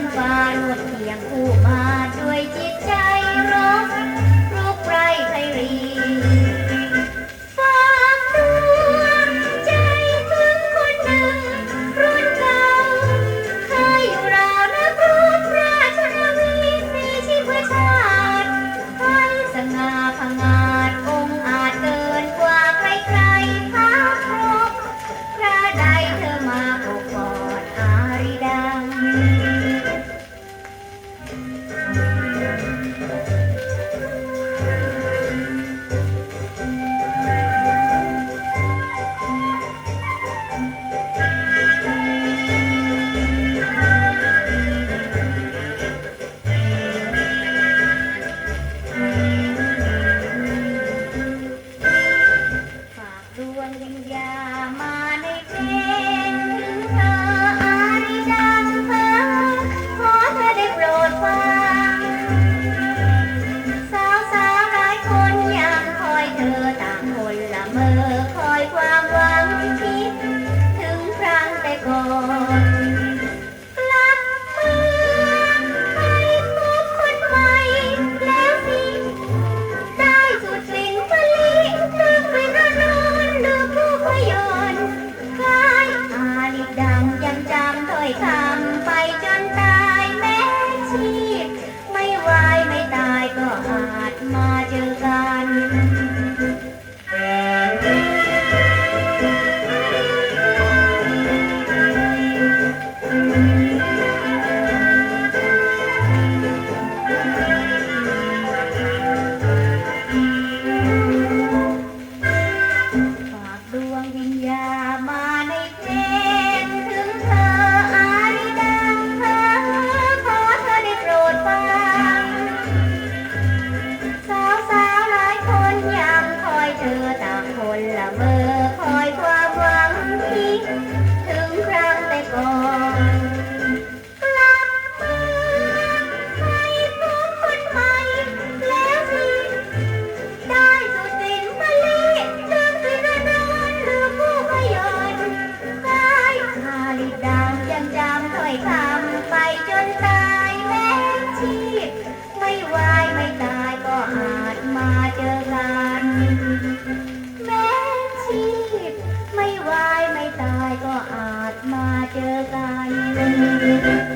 นบานหมดเสียงอู่บ้า Música man อาจมาเจอกัน